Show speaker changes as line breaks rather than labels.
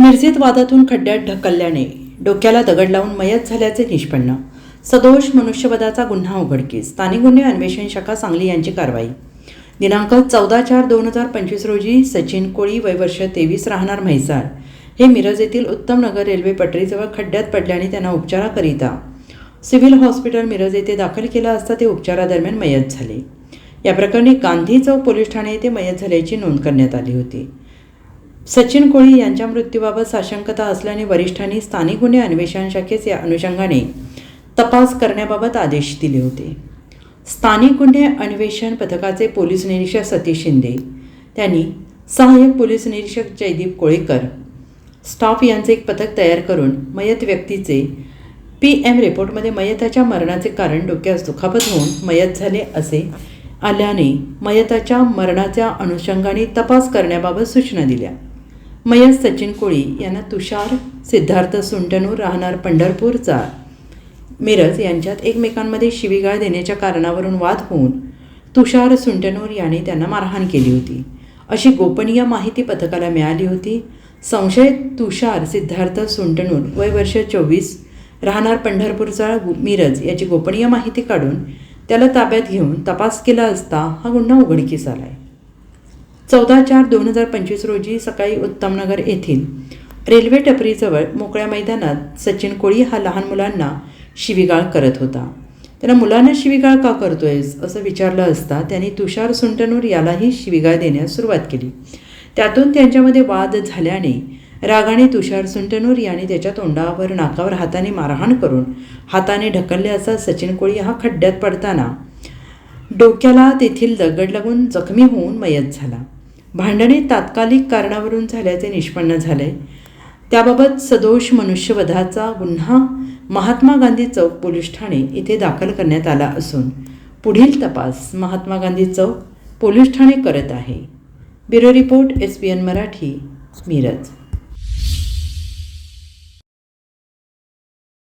मिरजेत वादातून खड्ड्यात ढकलल्याने डोक्याला दगड लावून मयत झाल्याचे निष्पन्न. सदोष मनुष्यवधाचा गुन्हा उघडकीस. स्थानिक गुन्हे अन्वेषण शाखा सांगली यांची कारवाई. दिनांक चौदा चार दोन हजार पंचवीस रोजी सचिन कोळी वयवर्ष तेवीस राहणार म्हैसाळ. हे मिरज येथील उत्तम नगर रेल्वे पटरीजवळ खड्ड्यात पडल्याने त्यांना उपचाराकरिता सिव्हिल हॉस्पिटल मिरज येथे दाखल केलं असता ते उपचारादरम्यान मयत झाले. या प्रकरणी गांधी चौक पोलीस ठाणे येथे मयत झाल्याची नोंद करण्यात आली होती. सचिन कोळी यांच्या मृत्यूबाबत साशंकता असल्याने वरिष्ठांनी स्थानिक गुन्हे अन्वेषण शाखेस या अनुषंगाने तपास करण्याबाबत आदेश दिले होते. स्थानिक गुन्हे अन्वेषण पथकाचे पोलीस निरीक्षक सतीश शिंदे त्यांनी सहाय्यक पोलीस निरीक्षक जयदीप कोळेकर स्टाफ यांचे एक पथक तयार करून मयत व्यक्तीचे पी एम रिपोर्टमध्ये मयताच्या मरणाचे कारण डोक्यास दुखापत होऊन मयत झाले असे आल्याने मयताच्या मरणाच्या अनुषंगाने तपास करण्याबाबत सूचना दिल्या. मयत सचिन कोळी यांना तुषार सिद्धार्थ सुंटनूर राहणार पंढरपूरचा मिरज यांच्यात एकमेकांमध्ये शिवीगाळ देण्याच्या कारणावरून वाद होऊन तुषार सुंटनूर याने त्यांना मारहाण केली होती. अशी गोपनीय माहिती पथकाला मिळाली होती. संशयित तुषार सिद्धार्थ सुंटनूर वय वर्ष चोवीस राहणार पंढरपूरचा गु- मिरज याची गोपनीय माहिती काढून त्याला ताब्यात घेऊन तपास केला असता हा गुन्हा उघडकीस आला आहे चौदा चार दोन हजार पंचवीस रोजी सकाळी उत्तमनगर येथील रेल्वे टपरीजवळ मोकळ्या मैदानात सचिन कोळी हा लहान मुलांना शिवीगाळ करत होता. त्याला मुलांना शिवीगाळ का करतोयस? असं विचारलं असता त्यांनी तुषार सुंटनूर यालाही शिवीगाळ देण्यास सुरुवात केली. त्यातून त्यांच्यामध्ये वाद झाल्याने रागाने तुषार सुंटनूर याने त्याच्या तोंडावर नाकावर हाताने मारहाण करून हाताने ढकलले असा सचिन कोळी हा खड्ड्यात पडताना डोक्याला तेथील दगड लागून जखमी होऊन मयत झाला. भांडणे तात्कालिक कारणावरून झाल्याचे निष्पन्न झाले. त्याबाबत सदोष मनुष्यवधाचा गुन्हा महात्मा गांधी चौक पोलीस ठाणे येथे दाखल करण्यात आला असून पुढील तपास महात्मा गांधी चौक पोलीस ठाणे करत आहे. Bureau report S P N Marathi Miraj.